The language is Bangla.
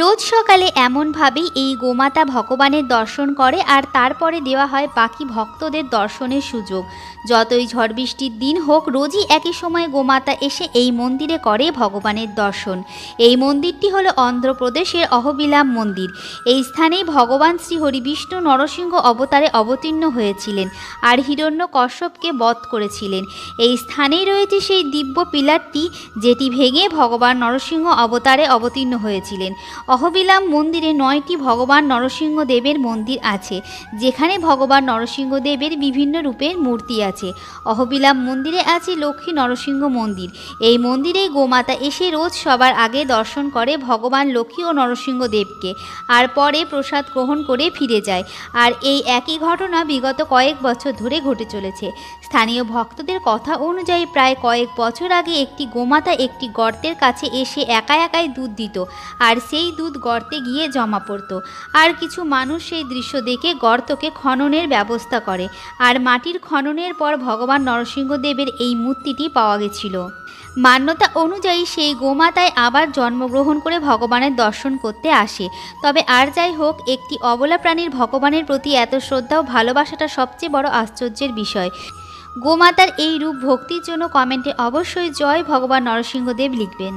রোজ সকালে এমনভাবেই এই গোমাতা ভগবানের দর্শন করে আর তারপরে দেওয়া হয় বাকি ভক্তদের দর্শনের সুযোগ। যতই ঝড় বৃষ্টির দিন হোক, রোজই একই সময় গোমাতা এসে এই মন্দিরে করে ভগবানের দর্শন। এই মন্দিরটি হলো অন্ধ্রপ্রদেশের অহবিলাম মন্দির। এই স্থানেই ভগবান শ্রী হরিবিষ্ণু নরসিংহ অবতারে অবতীর্ণ হয়েছিলেন আর হিরণ্য কশ্যপকে বধ করেছিলেন। এই স্থানেই রয়েছে সেই দিব্য পিলারটি, যেটি ভেঙে ভগবান নরসিংহ অবতারে অবতীর্ণ হয়েছিলেন। অহবিলাম মন্দিরে নয়টি ভগবান নরসিংহ দেবের মন্দির আছে, যেখানে ভগবান নরসিংহ দেবের বিভিন্ন রূপের মূর্তি আছে। অহবিলাম মন্দিরে আছে লক্ষ্মী নরসিংহ মন্দির। এই মন্দিরেই গোমাতা এসে রোজ সবার আগে দর্শন করে ভগবান লক্ষ্মী ও নরসিংহ দেবকে, আর পরে প্রসাদ গ্রহণ করে ফিরে যায়। আর এই একই ঘটনা বিগত কয়েক বছর ধরে ঘটে চলেছে। স্থানীয় ভক্তদের কথা অনুযায়ী প্রায় কয়েক বছর আগে একটি গোমাতা একটি গর্তের কাছে এসে একা একাই দুধ দিত, আর সেই দুধ গর্তে গিয়ে জমা পড়তো। আর কিছু মানুষ সেই দৃশ্য দেখে গর্তকে খননের ব্যবস্থা করে। আর মাটির খননের পর ভগবান নরসিংহদেবের এই মূর্তিটি পাওয়া গেছিল। মান্যতা অনুযায়ী সেই গোমাতায় আবার জন্মগ্রহণ করে ভগবানের দর্শন করতে আসে। তবে আর যাই হোক, একটি অবলা প্রাণীর ভগবানের প্রতি এত শ্রদ্ধা ও ভালোবাসাটা সবচেয়ে বড় আশ্চর্যের বিষয়। গোমাতার এই রূপ ভক্তির জন্য কমেন্টে অবশ্যই জয় ভগবান নরসিংহদেব লিখবেন।